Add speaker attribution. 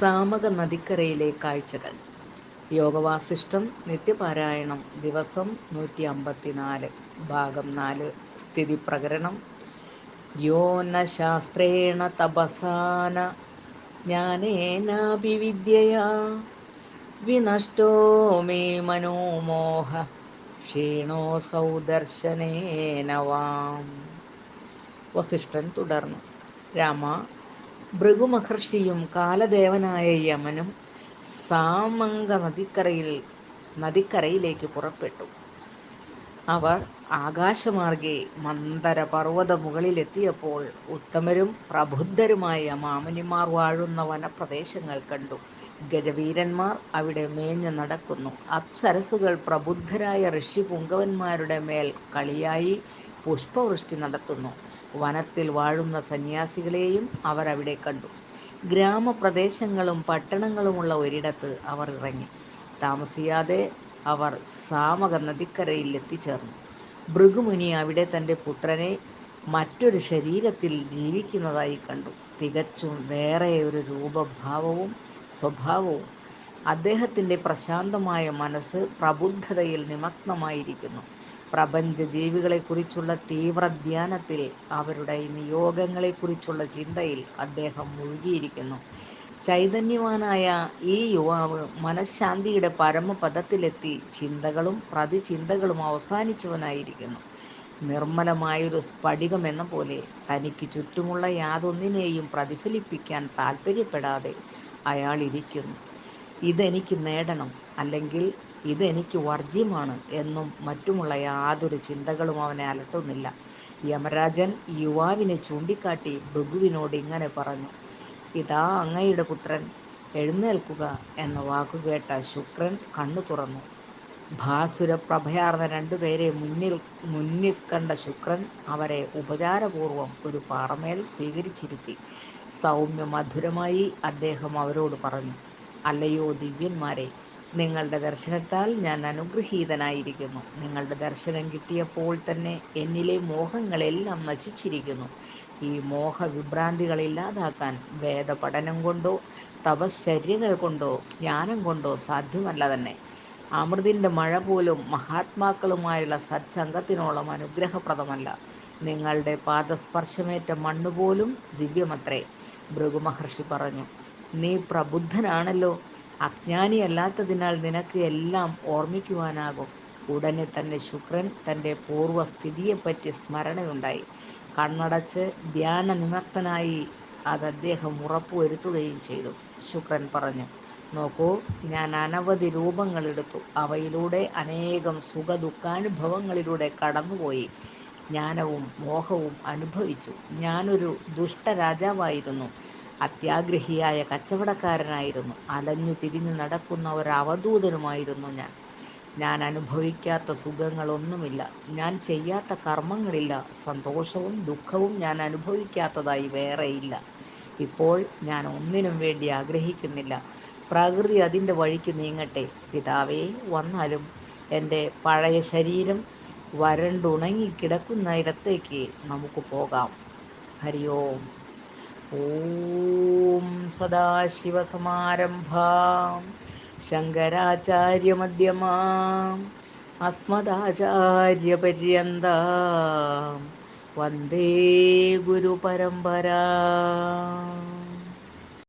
Speaker 1: സാമക നദിക്കരയിലെ കാഴ്ചകൾ. യോഗവാസിഷ്ടം നിത്യപാരായണം ദിവസം നൂറ്റി അമ്പത്തിനാല് ഭാഗം നാല് സ്ഥിതി പ്രകരണം യോ ന ശാസ്ത്രേണ തപസാന ജ്ഞാനേനാഭിവിദ്യയാ. വിനഷ്ടോ മേ മനോമോഹ ക്ഷീണോ ദർശനേന വാം. വസിഷ്ഠൻ തുടർന്നു. രാമ ഭൃഗുമഹർഷിയും കാലദേവനായ യമനും സാമംഗ നദിക്കരയിൽ നദിക്കരയിലേക്ക് പുറപ്പെട്ടു. അവർ ആകാശമാർഗെ മന്ദര പർവത മുകളിലെത്തിയപ്പോൾ ഉത്തമരും പ്രബുദ്ധരുമായ മാമനിമാർ വാഴുന്ന വനപ്രദേശങ്ങൾ കണ്ടു. ഗജവീരന്മാർ അവിടെ മേഞ്ഞു നടക്കുന്നു. അപ്സരസുകൾ പ്രബുദ്ധരായ ഋഷി പുങ്കവന്മാരുടെ മേൽ കളിയായി പുഷ്പവൃഷ്ടി നടത്തുന്നു. വനത്തിൽ വാഴുന്ന സന്യാസികളെയും അവർ അവിടെ കണ്ടു. ഗ്രാമപ്രദേശങ്ങളും പട്ടണങ്ങളുമുള്ള ഒരിടത്ത് അവർ ഇറങ്ങി. താമസിയാതെ അവർ സാമക നദിക്കരയിൽ എത്തിച്ചേർന്നു. ഭൃഗുമുനി അവിടെ തന്റെ പുത്രനെ മറ്റൊരു ശരീരത്തിൽ ജീവിക്കുന്നതായി കണ്ടു. തികച്ചും വേറെ ഒരു രൂപഭാവവും സ്വഭാവവും അദ്ദേഹത്തിന്റെ പ്രശാന്തമായ മനസ്സ് പ്രബുദ്ധതയിൽ നിമഗ്നമായിരിക്കുന്നു. പ്രപഞ്ച ജീവികളെക്കുറിച്ചുള്ള തീവ്ര ധ്യാനത്തിൽ അവരുടെ നിയോഗങ്ങളെക്കുറിച്ചുള്ള ചിന്തയിൽ അദ്ദേഹം മുഴുകിയിരിക്കുന്നു. ചൈതന്യവാനായ ഈ യുവാവ് മനഃശാന്തിയുടെ പരമപദത്തിലെത്തി ചിന്തകളും പ്രതിചിന്തകളും അവസാനിച്ചവനായിരിക്കുന്നു. നിർമ്മലമായൊരു സ്ഫടികം എന്ന പോലെ തനിക്ക് ചുറ്റുമുള്ള യാതൊന്നിനെയും പ്രതിഫലിപ്പിക്കാൻ താല്പര്യപ്പെടാതെ അയാൾ ഇരിക്കുന്നു ഇതെനിക്ക് നേടണം. അല്ലെങ്കിൽ ഇതെനിക്ക് വർജ്യമാണ് എന്നും മറ്റുമുള്ള യാതൊരു ചിന്തകളും അവനെ അലട്ടുന്നില്ല. യമരാജൻ യുവാവിനെ ചൂണ്ടിക്കാട്ടി ഭൃഗുവിനോട് ഇങ്ങനെ പറഞ്ഞു ഇതാ അങ്ങയുടെ പുത്രൻ എഴുന്നേൽക്കുക എന്ന വാക്കുകേട്ട ശുക്രൻ കണ്ണു തുറന്നു. ഭാസുരപ്രഭയാർന്ന രണ്ടുപേരെ മുന്നിൽ മുന്നിൽ കണ്ട ശുക്രൻ അവരെ ഉപചാരപൂർവം ഒരു പാറമേൽ സ്വീകരിച്ചിരുത്തി. സൗമ്യ മധുരമായി അദ്ദേഹം അവരോട് പറഞ്ഞു അല്ലയോ ദിവ്യന്മാരെ നിങ്ങളുടെ ദർശനത്താൽ ഞാൻ അനുഗ്രഹീതനായിരിക്കുന്നു. നിങ്ങളുടെ ദർശനം കിട്ടിയപ്പോൾ തന്നെ എന്നിലെ മോഹങ്ങളെല്ലാം നശിച്ചിരിക്കുന്നു. ഈ മോഹ മോഹവിഭ്രാന്തികൾ ഇല്ലാതാക്കാൻ വേദപഠനം കൊണ്ടോ തപശ്ചര്യകൾ കൊണ്ടോ ജ്ഞാനം കൊണ്ടോ സാധ്യമല്ല തന്നെ. അമൃതിന്റെ മഴ പോലും മഹാത്മാക്കളുമായുള്ള സത്സംഗത്തിനോളം അനുഗ്രഹപ്രദമല്ല. നിങ്ങളുടെ പാദസ്പർശമേറ്റ മണ്ണ് പോലും ദിവ്യമത്രേ. ഭൃഗുമഹർഷി പറഞ്ഞു നീ പ്രബുദ്ധനാണല്ലോ. അജ്ഞാനിയല്ലാത്തതിനാൽ നിനക്ക് എല്ലാം ഓർമ്മിക്കുവാനാകും. ഉടനെ തന്നെ ശുക്രൻ തന്റെ പൂർവസ്ഥിതിയെപ്പറ്റി സ്മരണയുണ്ടായി. കണ്ണടച്ച് ധ്യാന നിമഗ്നായി അത് അദ്ദേഹം ഉറപ്പുവരുത്തുകയും ചെയ്തു. ശുക്രൻ പറഞ്ഞു നോക്കൂ ഞാൻ അനവധി രൂപങ്ങളെടുത്തു അവയിലൂടെ അനേകം സുഖ ദുഃഖാനുഭവങ്ങളിലൂടെ കടന്നുപോയി. ജ്ഞാനവും മോഹവും അനുഭവിച്ചു. ഞാനൊരു ദുഷ്ടരാജാവായിരുന്നു അത്യാഗ്രഹിയായ കച്ചവടക്കാരനായിരുന്നു. അലഞ്ഞു തിരിഞ്ഞു നടക്കുന്ന ഒരു അവധൂതനുമായിരുന്നു ഞാൻ. ഞാൻ അനുഭവിക്കാത്ത സുഖങ്ങളൊന്നുമില്ല. ഞാൻ ചെയ്യാത്ത കർമ്മങ്ങളില്ല. സന്തോഷവും ദുഃഖവും ഞാൻ അനുഭവിക്കാത്തതായി വേറെയില്ല. ഇപ്പോൾ ഞാൻ ഒന്നിനും വേണ്ടി ആഗ്രഹിക്കുന്നില്ല. പ്രകൃതി അതിന്റെ വഴിക്ക് നീങ്ങട്ടെ. പിതാവേ വന്നാലും എന്റെ പഴയ ശരീരം വരണ്ടുണങ്ങി കിടക്കുന്നിടത്തേക്ക് നമുക്ക് പോകാം. ഹരി ഓം ഓം സദാശിവസമാരംഭാം ശങ്കരാചാര്യമധ്യമാം അസ്മദാചാര്യപര്യന്താം വന്ദേ ഗുരുപരമ്പരാ